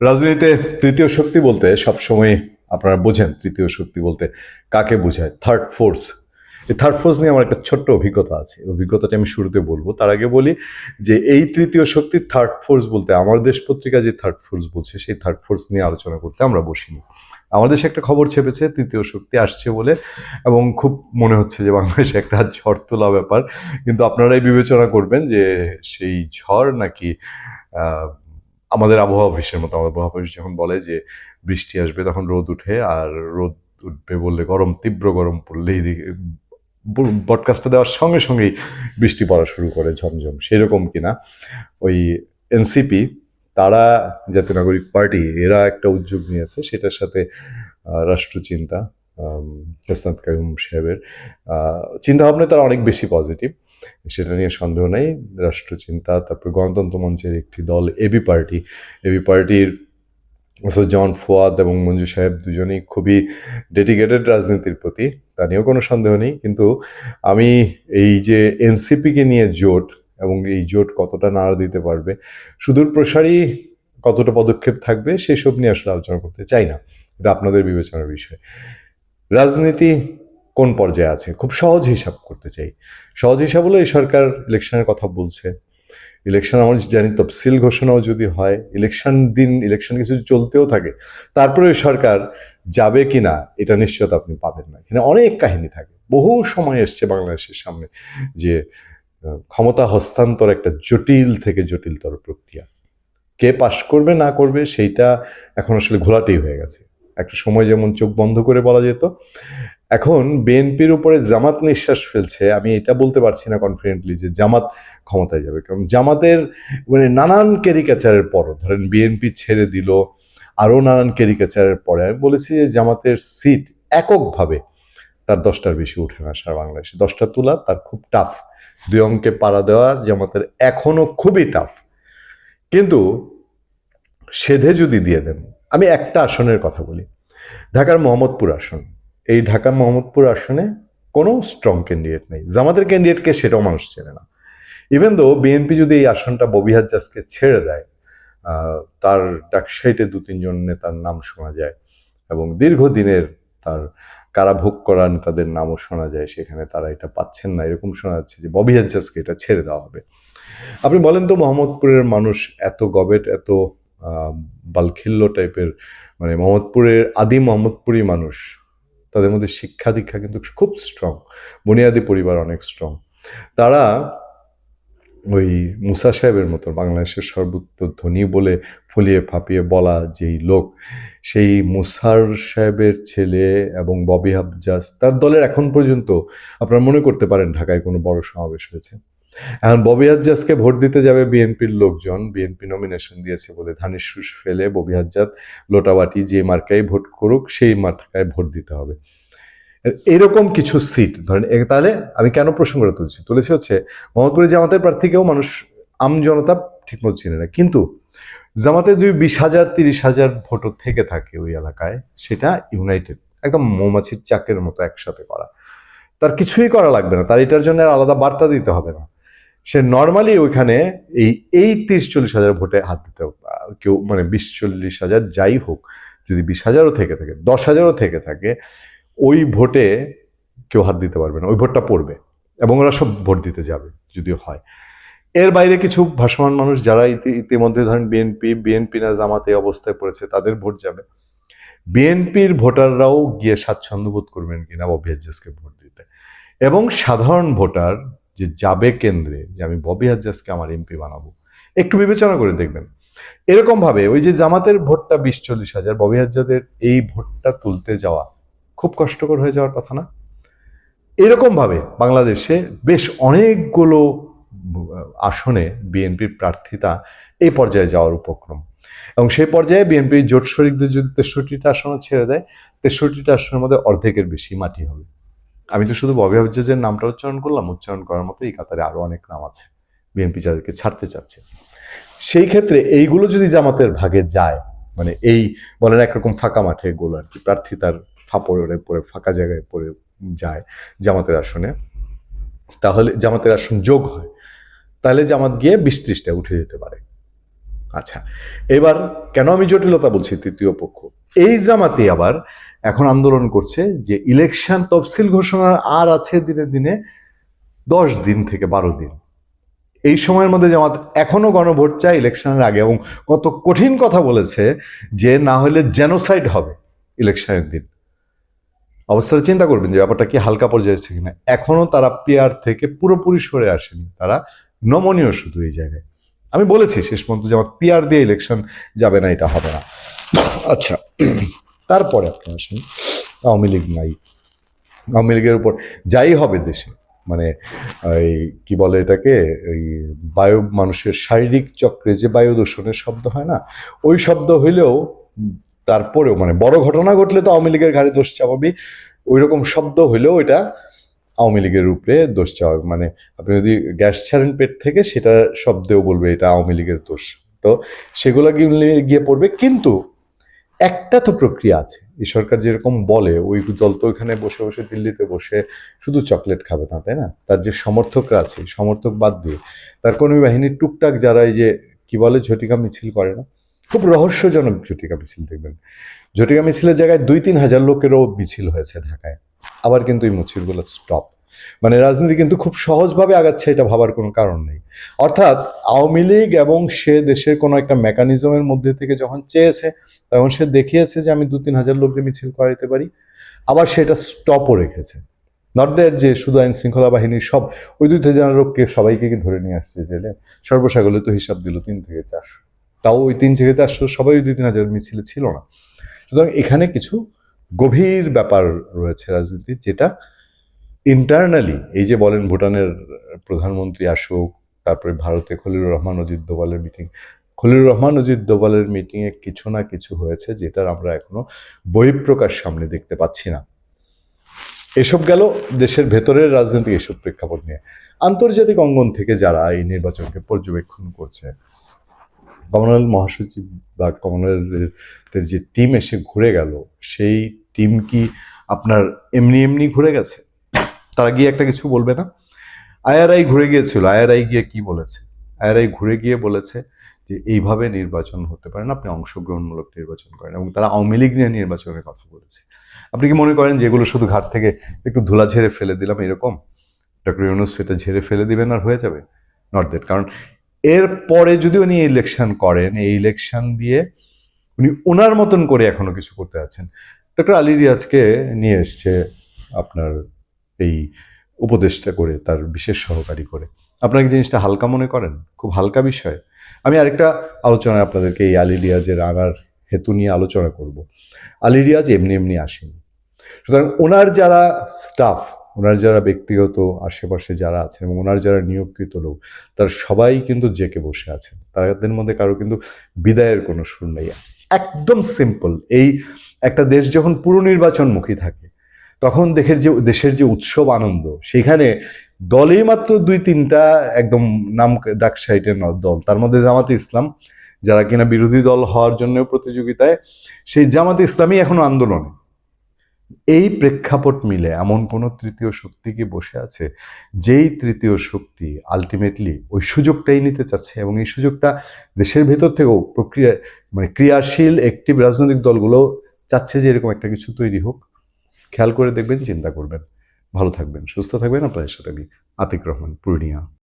রাজনীতিতে তৃতীয় শক্তি বলতে সবসময় আপনারা বোঝেন তৃতীয় শক্তি বলতে কাকে বোঝায়? থার্ড ফোর্স এই থার্ড ফোর্স নিয়ে আমার একটা ছোট্ট অভিজ্ঞতা আছে। অভিজ্ঞতাটা আমি শুরুতে বলব। তার আগে বলি যে এই তৃতীয় শক্তি থার্ড ফোর্স বলতে, আমার দেশ পত্রিকা যে থার্ড ফোর্স বলছে, সেই থার্ড ফোর্স নিয়ে আলোচনা করতে আমরা বসিনি। আমাদের দেশে একটা খবর ছেপেছে, তৃতীয় শক্তি আসছে বলে, এবং খুব মনে হচ্ছে যে বাংলাদেশে একটা ঝড় তোলা ব্যাপার। কিন্তু আপনারাই বিবেচনা করবেন যে সেই ঝড় নাকি আমাদের আবহাওয়া অফিসের মতো, আমাদের আবহাওয়া অফিস যখন বলে যে বৃষ্টি আসবে তখন রোদ উঠে আর রোদ উঠবে বললে গরম, তীব্র গরম পড়লে এইদিকে বডকাস্টটা দেওয়ার সঙ্গে সঙ্গেই বৃষ্টি পড়া শুরু করে ঝমঝম। সেরকম কিনা ওই এনসিপি তারা জাতীয় নাগরিক পার্টি, এরা একটা উদ্যোগ নিয়েছে, সেটার সাথে রাষ্ট্রচিন্তা হেসনাত কাইম সাহেবের চিন্তা ভাবনায় তারা অনেক বেশি পজিটিভ সেটা নিয়ে সন্দেহ নেই। রাষ্ট্রচিন্তা, তারপর গণতন্ত্র মঞ্চের একটি দল এবি পার্টি এবি পার্টির জন ফোয়াদ এবং মঞ্জু সাহেব দুজনেই খুবই ডেডিকেটেড রাজনীতির প্রতি। তা নিয়েও কোনো সন্দেহ নেই। কিন্তু আমি এই যে এনসিপিকে নিয়ে জোট এবং এই জোট কতটা নাড়া দিতে পারবে, সুদূর প্রসারী কতটা পদক্ষেপ থাকবে, সেসব নিয়ে আসলে আলোচনা করতে চাই না। এটা আপনাদের বিবেচনার বিষয়। রাজনীতি কোন পর্যায়ে আছে? খুব সহজ হিসাব করতে চাই। সহজ হিসাব হলো এই সরকার ইলেকশনের কথা বলছে। ইলেকশন আমার জানি তফসিল ঘোষণাও যদি হয়, ইলেকশন দিন, ইলেকশন কিছু চলতেও থাকে তারপরে সরকার যাবে কি না এটা নিশ্চয়তা আপনি পাবেন না। এখানে অনেক কাহিনী থাকে। বহু সময় এসছে বাংলাদেশের সামনে যে ক্ষমতা হস্তান্তর একটা জটিল থেকে জটিলতর প্রক্রিয়া। কে পাশ করবে, না করবে, সেইটা এখন আসলে ঘোলাটেই হয়ে গেছে। একটা সময় যেমন চোখ বন্ধ করে বলা যেত, এখন বিএনপির উপরে জামাত নিঃশ্বাস ফেলছে, আমি এটা বলতে পারছি না কনফিডেন্টলি যে জামাত ক্ষমতায় যাবে, কারণ জামাতের মানে নানান ক্যারিকাচারের পর ধরেন বিএনপি ছেড়ে দিল, আরও নানান ক্যারিকাচারের পরে, আমি বলেছি যে জামাতের সিট এককভাবে তার দশটার বেশি উঠে না সারা বাংলাদেশে, দশটা তোলা তার খুব টাফ দুই অঙ্কে পাড়া দেওয়া জামাতের এখনও খুবই টাফ কিন্তু সেধে যদি দিয়ে দেন, আমি একটা আসনের কথা বলি ঢাকার মোহাম্মদপুর আসন। এই ঢাকা মোহাম্মদপুর আসনে কোনো স্ট্রং ক্যান্ডিডেট নেই। জামাতের ক্যান্ডিডেটকে সেটাও মানুষ চেনে না। ইভেন দো বিএনপি যদি এই আসনটা ববি হাজ্জাজকে ছেড়ে দেয় তার ডাকসাইটে দু তিনজন নেতার নাম শোনা যায় এবং দীর্ঘদিনের তার কারাভোগ করা নেতাদের নামও শোনা যায়, সেখানে তারা এটা পাচ্ছেন না। এরকম শোনা যাচ্ছে যে ববি হাজ্জাজকে এটা ছেড়ে দেওয়া হবে। আপনি বলেন তো মোহাম্মদপুরের মানুষ এত গবেট, এত বালখিল্য টাইপের মানে মোহাম্মদপুরের আদি মোহাম্মদপুরি মানুষ, তাদের মধ্যে শিক্ষা দীক্ষা কিন্তু খুব স্ট্রং বুনিয়াদি পরিবার অনেক স্ট্রং তারা ওই মুসা সাহেবের মতো, বাংলাদেশের সর্বোচ্চ ধনী বলে ফুলিয়ে ফাঁপিয়ে বলা যেই লোক, সেই মুসার সাহেবের ছেলে এবং ববি হাবজাস তার দলের এখন পর্যন্ত আপনারা মনে করতে পারেন ঢাকায় কোনো বড় সমাবেশ হয়েছে। এখন ববি হাজ্জাজকে ভোট দিতে যাবে বিএনপির লোকজন, বিএনপি নমিনেশন দিয়েছে বলে ধানের শীষ ফেলে ববি হাজ্জাদ লোটাবাটি যে মার্কায় ভোট করুক, সেই মার্কায় ভোট দিতে হবে। এরকম কিছু সিট ধরেন তাহলে আমি কেন প্রসঙ্গটা তুলছি? তুলেছি হচ্ছে মোহাম্মদপুরে জামাতের প্রার্থীকেও মানুষ, আম জনতা ঠিকমতো চিনে না। কিন্তু জামাতে দুই বিশ হাজার, তিরিশ হাজার ভোটও থেকে থাকে ওই এলাকায়, সেটা ইউনাইটেড একদম মৌমাছির চাকের মতো একসাথে করা। তার কিছুই করা লাগবে না। তার এটার জন্য আলাদা বার্তা দিতে হবে না। সে নর্মালি ওইখানে এই এই তিরিশ চল্লিশ হাজার ভোটে হাত দিতে কেউ মানে বিশ, চল্লিশ হাজার যাই হোক, যদি বিশ হাজারও থেকে থাকে, দশ হাজারও থেকে থাকে, ওই ভোটে কেউ হাত দিতে পারবে না, ওই ভোটটা পড়বে এবং ওরা সব ভোট দিতে যাবে যদি হয়। এর বাইরে কিছু ভাসমান মানুষ যারা ইতি- ইতিমধ্যে ধরেন বিএনপি বিএনপি না জামাতে অবস্থায় পড়েছে, তাদের ভোট যাবে। বিএনপির ভোটাররাও গিয়ে স্বাচ্ছন্দ্য বোধ করবেন কিনা হাজ্জাজকে ভোট দিতে। এবং সাধারণ ভোটার যে যাবে কেন্দ্রে, যে আমি ববি হাজ্জাজকে আমার এমপি বানাবো। একটু বিবেচনা করে দেখবেন। এরকম ভাবে ওই যে জামাতের ভোটটা বিশ চল্লিশ হাজার, ববি হাজ্জাদের এই ভোটটা তুলতে যাওয়া খুব কষ্টকর হয়ে যাওয়ার কথা না? এরকম ভাবে বাংলাদেশে বেশ অনেকগুলো আসনে বিএনপির প্রার্থিতা এই পর্যায়ে যাওয়ার উপক্রম। এবং সেই পর্যায়ে বিএনপির জোট শরিকদের যদি তেষট্টিটা আসনও ছেড়ে দেয়, তেষট্টিটা আসনের মধ্যে অর্ধেকের বেশি মাটি হবে। আমি তো শুধু ববি হাফিজের নামটা উচ্চারণ করলাম, উচ্চারণ করার মতো এই কাতারে আরও অনেক নাম আছে, বিএনপি যাদেরকে ছাড়তে চাচ্ছে। সেই ক্ষেত্রে এইগুলো যদি জামাতের ভাগে যায় মানে এই বলেন একরকম ফাঁকা মাঠে গোল আর কি, প্রার্থী তার ফাপড়ে পড়ে, ফাঁকা জায়গায় পড়ে যায় জামাতের আসনে, তাহলে জামাতের আসন যোগ হয়, তাহলে জামাত গিয়ে বিশ ত্রিশটা উঠে যেতে পারে। আচ্ছা এবার কেন আমি জটিলতা বলছি তৃতীয় পক্ষ? এই জামাতে আবার এখন আন্দোলন করছে যে ইলেকশন তফসিল ঘোষণার আর আছে দিনে দিনে দশ দিন থেকে বারো দিন। এই সময়ের মধ্যে জামাত এখনও গণভোট চায় ইলেকশনের আগে এবং কত কঠিন কথা বলেছে যে না হলে জেনোসাইড হবে ইলেকশনের দিন। অবস্থাটা চিন্তা করবেন যে ব্যাপারটা কি হালকা পর্যায়ে আছে কিনা। এখনও তারা পেয়ার থেকে পুরোপুরি সরে আসেনি। তারা নমনীয় শুধু এই জায়গায়। আমি বলেছি শেষ পর্যন্ত যে আমার পিয়ার দিয়ে ইলেকশন যাবে না, এটা হবে না। আচ্ছা। তারপরে আপনি আসেন, আওয়ামী লীগ নাই। আওয়ামী লীগের উপর যাই হবে দেশে মানে এই কি বলে এটাকে, এই বায়ু, মানুষের শারীরিক চক্রে যে বায়ু দূষণের শব্দ হয় না, ওই শব্দ হইলেও তারপরেও মানে বড় ঘটনা ঘটলে তো আওয়ামী লীগের ঘাড়ে দোষ চাপাবি ওই রকম শব্দ হইলেও এটা আওয়ামী লীগের উপরে দোষ চাওয়া মানে আপনি যদি গ্যাস ছাড়েন পেট থেকে, সেটা শব্দেও বলবে এটা আওয়ামী লীগের দোষ। তো সেগুলো গিয়ে গিয়ে পড়বে, কিন্তু একটা তো প্রক্রিয়া আছে। এই সরকার যেরকম বলে, ওই দল তো ওইখানে বসে বসে দিল্লিতে বসে শুধু চকলেট খাবে না, তাই না? তার যে সমর্থকরা আছে সমর্থক বাদ দিয়ে, তার কর্মী বাহিনীর টুকটাক যারা এই যে, কি বলে, ঝটিকা মিছিল করে না, খুব রহস্যজনক ঝটিকা মিছিল দেখবেন। ঝটিকা মিছিলের জায়গায় দুই তিন হাজার লোকেরও মিছিল হয়েছে ঢাকায়। আবার কিন্তু এই মিছিলগুলো স্টপ মানে রাজনীতি কিন্তু খুব সহজভাবে আগাচ্ছে, এটা ভাবার কোনো কারণ নেই। অর্থাৎ আওয়ামী লীগ এবং সে দেশের কোনো একটা মেকানিজমের মধ্যে থেকে যখন চেয়েছে তখন সে দেখিয়েছে যে আমি দু তিন হাজার লোক দিয়ে মিছিল করাইতে পারি। আবার সেটা স্টপও রেখেছে। দ্যাট যে শুধু আইন শৃঙ্খলা বাহিনীর সব ওই দুই হাজার লোককে সবাইকে ধরে নিয়ে আসছে জেলে? সর্বসাগলে তো হিসাব দিল তিন থেকে চারশো তাও ওই তিন থেকে চারশো সবাই ওই দুই তিন হাজার মিছিলে ছিল না। সুতরাং এখানে কিছু গভীর ব্যাপার রয়েছে রাজনীতির, যেটা ইন্টারনালি এই যে বলেন ভুটানের প্রধানমন্ত্রী আসুক, তারপরে ভারতে খলিলুর রহমান অজিত দোভালের মিটিং খলিলুর রহমান অজিত দোভালের মিটিংয়ে কিছু না কিছু হয়েছে, যেটার আমরা এখনও বহিঃপ্রকাশ সামনে দেখতে পাচ্ছি না। এসব গেল দেশের ভেতরের রাজনীতি এসব প্রেক্ষাপট নিয়ে। আন্তর্জাতিক অঙ্গন থেকে যারা এই নির্বাচনকে পর্যবেক্ষণ করছে, কমনওয়েলথ মহাসচিব বা কমনওয়েলথের যে টিম এসে ঘুরে গেল, সেই টিম কি আপনার এমনি এমনি ঘুরে গেছে? তারা গিয়ে একটা কিছু বলবে না? আইআরআই ঘুরে গিয়েছিল। আইআরআই গিয়ে কি বলেছে? আইআরআই ঘুরে গিয়ে বলেছে যে এইভাবে নির্বাচন হতে পারে না, আপনি অংশগ্রহণমূলক নির্বাচন করেন এবং তারা আওয়ামী লীগ নিয়ে নির্বাচনের কথা বলেছে। আপনি কি মনে করেন যে এগুলো শুধু ঘাট থেকে একটু ধুলা ঝেড়ে ফেলে দিলাম এরকম? ডক্টর ইউনুস সেটা ঝেড়ে ফেলে দিবেন আর হয়ে যাবে? নট দ্যাট কারণ এরপরে যদি উনি ইলেকশন করেন, এই ইলেকশন দিয়ে উনি ওনার মতন করে এখনও কিছু করতে আছেন ডক্টর আলী রিয়াজকে নিয়ে এসছে আপনার এই উপদেশটা করে, তার বিশেষ সহকারী করে। আপনারা জিনিসটা হালকা মনে করেন? খুব হালকা বিষয়। আমি আরেকটা আলোচনায় আপনাদেরকে এই আলী রিয়াজের আনার হেতু নিয়ে আলোচনা করব। আলী রিয়াজ এমনি এমনি আসেনি। সুতরাং ওনার যারা স্টাফ, ওনার যারা ব্যক্তিগত আশেপাশে যারা আছেন এবং ওনার যারা নিয়োগকৃত লোক, তারা সবাই কিন্তু জেকে বসে আছেন। তাদের মধ্যে কারও কিন্তু বিদায়ের কোনো সুর নেই। একদম সিম্পল এই একটা দেশ যখন পুরো নির্বাচনমুখী থাকে তখন দেখের যে, দেশের যে উৎসব আনন্দ, সেখানে দলেই মাত্র দুই তিনটা একদম নাম ডাক সাইটের দল। তার মধ্যে জামাতে ইসলাম, যারা কিনা বিরোধী দল হওয়ার জন্য প্রতিযোগিতায়, সেই জামাতে ইসলামী এখনও আন্দোলনে। এই প্রেক্ষাপট মিলে এমন কোনো তৃতীয় শক্তি কি বসে আছে, যেই তৃতীয় শক্তি আলটিমেটলি ওই সুযোগটাই নিতে চাচ্ছে এবং এই সুযোগটা দেশের ভেতর থেকেও প্রক্রিয়া মানে ক্রিয়াশীল একটিভ রাজনৈতিক দলগুলো চাচ্ছে যে এরকম একটা কিছু তৈরি হোক। খেয়াল করে দেখবেন, চিন্তা করবেন। ভালো থাকবেন, সুস্থ থাকবেন। আপনাদের সাথে আমি আতিক রহমান, পূর্ণিয়া।